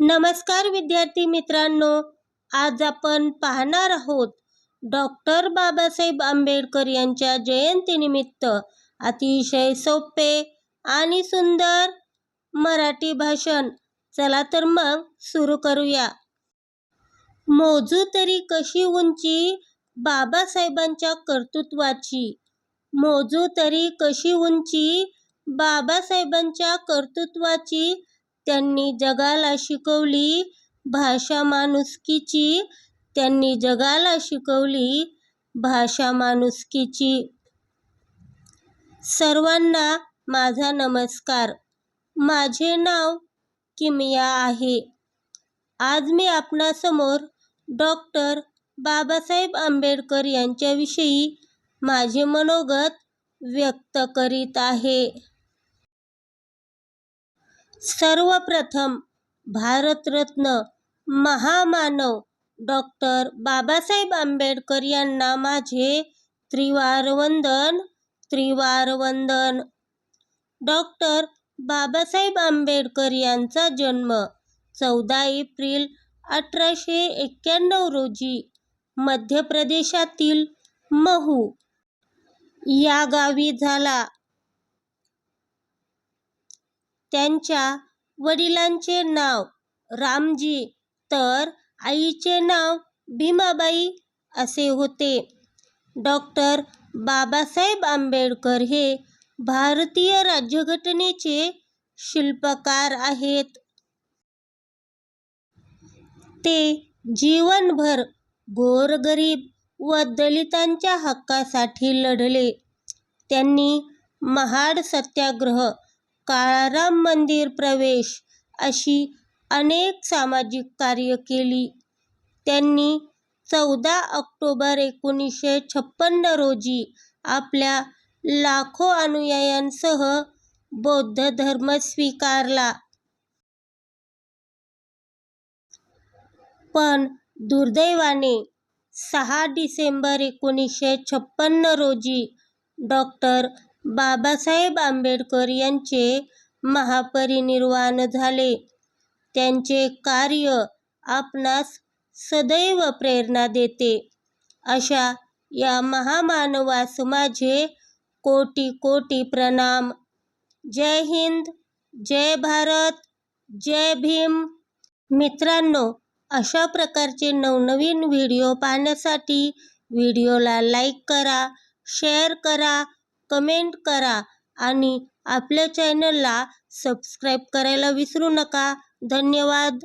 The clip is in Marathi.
नमस्कार विद्यार्थी मित्रांनो आज आपण पाहणार आहोत डॉक्टर बाबासाहेब आंबेडकर यांच्या जयंतीनिमित्त अतिशय सोपे आणि सुंदर मराठी भाषण. चला तर मग सुरू करूया. मोजू तरी कशी उंची बाबासाहेबांच्या कर्तृत्वाची? मोजू तरी कशी उंची बाबासाहेबांच्या कर्तृत्वाची? त्यांनी जगाला शिकवली भाषा माणुसकीची. त्यांनी जगाला शिकवली भाषा माणुसकीची. सर्वांना माझा नमस्कार. माझे नाव किमिया आहे. आज मी आपणासमोर डॉक्टर बाबासाहेब आंबेडकर यांच्याविषयी माझे मनोगत व्यक्त करीत आहे. सर्वप्रथम भारतरत्न महामानव डॉक्टर बाबासाहेब आंबेडकर यांना माझे त्रिवार वंदन त्रिवार वंदन डॉक्टर बाबासाहेब आंबेडकर यांचा जन्म चौदा एप्रिल अठराशे एक्क्याण्णव रोजी मध्य प्रदेशातील महू या गावी झाला. त्यांच्या वडिलांचे नाव रामजी तर आईचे नाव भीमाबाई असे होते. डॉक्टर बाबासाहेब आंबेडकर हे भारतीय राज्यघटनेचे शिल्पकार आहेत. ते जीवनभर गोरगरीब व दलितांच्या हक्कासाठी लढले. त्यांनी महाड सत्याग्रह काळाराम मंदिर प्रवेश अशी अनेक सामाजिक कार्य केली. त्यांनी चौदा ऑक्टोबर एकोणीसशे छप्पन्न रोजी आपल्या लाखो अनुयायांसह बौद्ध धर्म स्वीकारला. पण दुर्दैवाने सहा डिसेंबर एकोणीसशे छप्पन्न रोजी डॉक्टर बाबासाहेब आंबेडकर यांचे महापरिनिर्वाण झाले. त्यांचे कार्य आपणास सदैव प्रेरणा देते. अशा या महामानवास माझे कोटी कोटी प्रणाम. जय हिंद जय भारत जय भीम. मित्रांनो अशा प्रकारचे नवनवीन व्हिडिओ पाहण्यासाठी व्हिडिओला लाईक करा शेअर करा कमेंट करा आणि आपल्या चॅनलला सबस्क्राईब करायला विसरू नका. धन्यवाद.